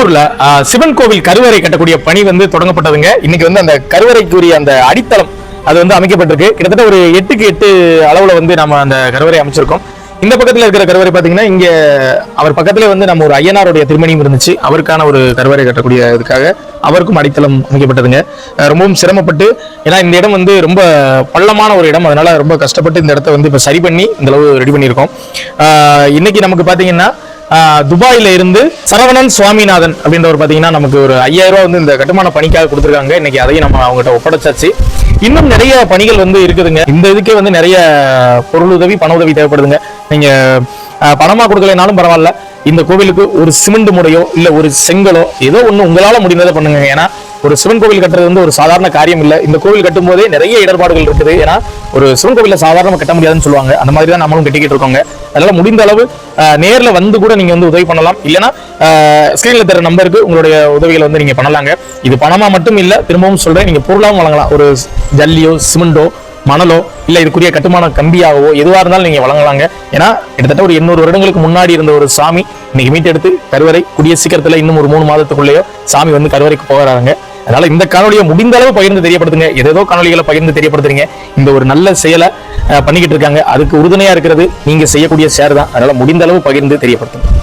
தோப்பூர்ல சிவன் கோவில் கருவறை கட்டக்கூடிய பணி வந்து தொடங்கப்பட்டதுங்க. இன்னைக்கு வந்து அந்த கருவறைக்குரிய அந்த அடித்தளம் அது வந்து அமைக்கப்பட்டிருக்கு. கிட்டத்தட்ட ஒரு எட்டுக்கு எட்டு அளவுல வந்து நம்ம அந்த கருவறை அமைச்சிருக்கோம். இந்த பக்கத்துல இருக்கிற கருவறை பாத்தீங்கன்னா இங்க அவர் பக்கத்துல வந்து நம்ம ஒரு ஐயனாருடைய திருமணியும் இருந்துச்சு. அவருக்கான ஒரு கருவறை கட்டக்கூடிய இதுக்காக அவருக்கும் அடித்தளம் அமைக்கப்பட்டதுங்க. ரொம்பவும் சிரமப்பட்டு ஏன்னா இந்த இடம் வந்து ரொம்ப பள்ளமான ஒரு இடம். அதனால ரொம்ப கஷ்டப்பட்டு இந்த இடத்த வந்து இப்ப சரி பண்ணி இந்த அளவு ரெடி பண்ணியிருக்கோம். இன்னைக்கு நமக்கு பாத்தீங்கன்னா துபாயில இருந்து சரவணன் சுவாமிநாதன் அப்படின்றவர் பார்த்தீங்கன்னா நமக்கு ஒரு ஐயாயிரம் ரூபா வந்து இந்த கட்டுமான பணிக்காக கொடுத்துருக்காங்க. இன்னைக்கு அதையும் நம்ம அவங்ககிட்ட ஒப்படைச்சாச்சு. இன்னும் நிறைய பணிகள் வந்து இருக்குதுங்க. இந்த இதுக்கே வந்து நிறைய பொருள் உதவி பண உதவி தேவைப்படுதுங்க. நீங்க பணமாக பணமா பரவாயில்ல. இந்த கோவிலுக்கு ஒரு சிமெண்ட் முடையோ இல்லை ஒரு செங்கலோ ஏதோ ஒன்று உங்களால் முடிந்ததை பண்ணுங்க. ஏன்னா ஒரு சிவன் கோவில் கட்டுறது வந்து ஒரு சாதாரண காரியம் இல்லை. இந்த கோவில் கட்டும் போதே நிறைய இடர்பாடுகள் இருக்குது. ஏன்னா ஒரு சிவன் கோவில சாதாரணமா கட்ட முடியாதுன்னு சொல்லுவாங்க. அந்த மாதிரி தான் நம்மளும் கட்டிக்கிட்டு இருக்கோங்க. அதனால முடிந்த அளவு நேரில் வந்து கூட நீங்க வந்து உதவி பண்ணலாம். இல்லைன்னா ஸ்கிரீன்ல தர நம்பருக்கு உங்களுடைய உதவிகளை வந்து நீங்க பண்ணலாங்க. இது பணமா மட்டும் இல்லை திரும்பவும் சொல்றேன் நீங்க பொருளாகவும் வழங்கலாம். ஒரு ஜல்லியோ சிமெண்டோ மணலோ இல்ல இதுக்குரிய கட்டுமான கம்பியாகவோ எதுவா இருந்தாலும் நீங்க வழங்கலாங்க. ஏன்னா கிட்டத்தட்ட ஒரு எண்ணூறு வருடங்களுக்கு முன்னாடி இருந்த ஒரு சாமி இன்னைக்கு மீட்டெடுத்து கருவறை கூடிய சீக்கிரத்துல இன்னும் ஒரு மூணு மாதத்துக்குள்ளேயோ சாமி வந்து கருவறைக்கு போகிறாங்க அதனால இந்த காணொலியை முடிந்த அளவு பகிர்ந்து தெரியப்படுத்துங்க. ஏதேதோ காணொலிகளை பகிர்ந்து தெரியப்படுத்துறீங்க. இந்த ஒரு நல்ல செயலை பண்ணிக்கிட்டு இருக்காங்க. அதுக்கு உறுதுணையா இருக்கிறது நீங்க செய்யக்கூடிய ஷேர் தான். அதனால முடிந்த அளவு பகிர்ந்து தெரியப்படுத்துங்க.